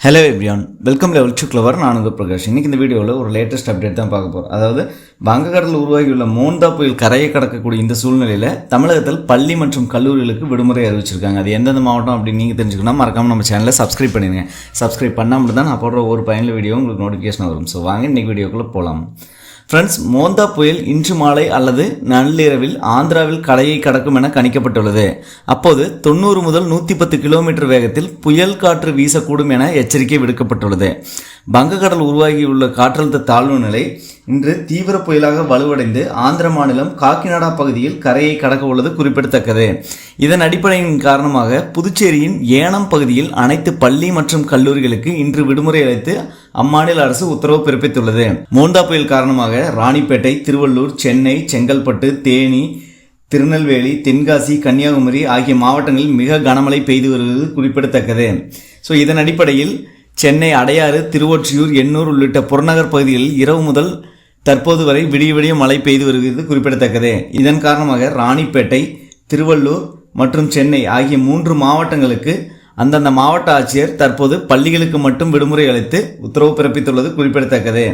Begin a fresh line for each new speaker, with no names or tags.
Hello everyone welcome level to clever நான் உங்கள் பிரகாஷ். இன்னைக்கு இந்த வீடியோவில் ஒரு லேட்டஸ்ட் அப்டேட் தான் பார்க்க போகிறோம் அதாவது வங்கக்கடலில் உருவாகியுள்ள மோந்தா புயல் கரையை கடக்கக்கூடிய இந்த சூழ்நிலையில் தமிழகத்தில் பள்ளி மற்றும் கல்லூரிகளுக்கு விடுமுறை அறிவிச்சிருக்காங்க. அது எந்தெந்த மாவட்டம் அப்படின்னு நீங்கள் தெரிஞ்சுக்கணும் மறக்காமல் நம்ம சேனலை சப்ஸ்கிரைப் பண்ணிடுங்க சப்ஸ்கிரைப் பண்ணாமல் தான் நான் போடுற ஒரு பயனில் வீடியோ உங்களுக்கு நோட்டிஃபிகேஷன் வரும். ஸோ வாங்க இன்னைக்கு வீடியோக்குள்ளே போகலாம் ஃப்ரெண்ட்ஸ் மோந்தா புயல் இன்று மாலை அல்லது நள்ளிரவில் ஆந்திராவில் கரையை கடக்கும் என கணிக்கப்பட்டுள்ளது. அப்போது தொண்ணூறு முதல் நூற்றி பத்து கிலோமீட்டர் வேகத்தில் புயல் காற்று வீசக்கூடும் என எச்சரிக்கை விடுக்கப்பட்டுள்ளது. வங்கக்கடல் உருவாகியுள்ள காற்றழுத்த தாழ்வு நிலை இன்று தீவிர புயலாக வலுவடைந்து ஆந்திர மாநிலம் காக்கிநாடா பகுதியில் கரையை கடக்க உள்ளது குறிப்பிடத்தக்கது. இதன் அடிப்படையின் காரணமாக புதுச்சேரியின் ஏனம் பகுதியில் அனைத்து பள்ளி மற்றும் கல்லூரிகளுக்கு இன்று விடுமுறை அளித்து அம்மாநில அரசு உத்தரவு பிறப்பித்துள்ளது. மோந்தா புயல் காரணமாக ராணிப்பேட்டை திருவள்ளூர் சென்னை செங்கல்பட்டு தேனி திருநெல்வேலி தென்காசி கன்னியாகுமரி ஆகிய மாவட்டங்களில் மிக கனமழை பெய்து வருவது குறிப்பிடத்தக்கது. ஸோ இதன் அடிப்படையில் சென்னை அடையாறு திருவொற்றியூர் எண்ணூர் உள்ளிட்ட புறநகர் பகுதிகளில் இரவு முதல் தற்போது வரை விடிய விடிய மழை பெய்து வருகிறது குறிப்பிடத்தக்கது. இதன் காரணமாக ராணிப்பேட்டை திருவள்ளூர் மற்றும் சென்னை ஆகிய மூன்று மாவட்டங்களுக்கு அந்தந்த மாவட்ட ஆட்சியர் தற்போது பள்ளிகளுக்கு மட்டும் விடுமுறை அளித்து உத்தரவு பிறப்பித்துள்ளது குறிப்பிடத்தக்கது.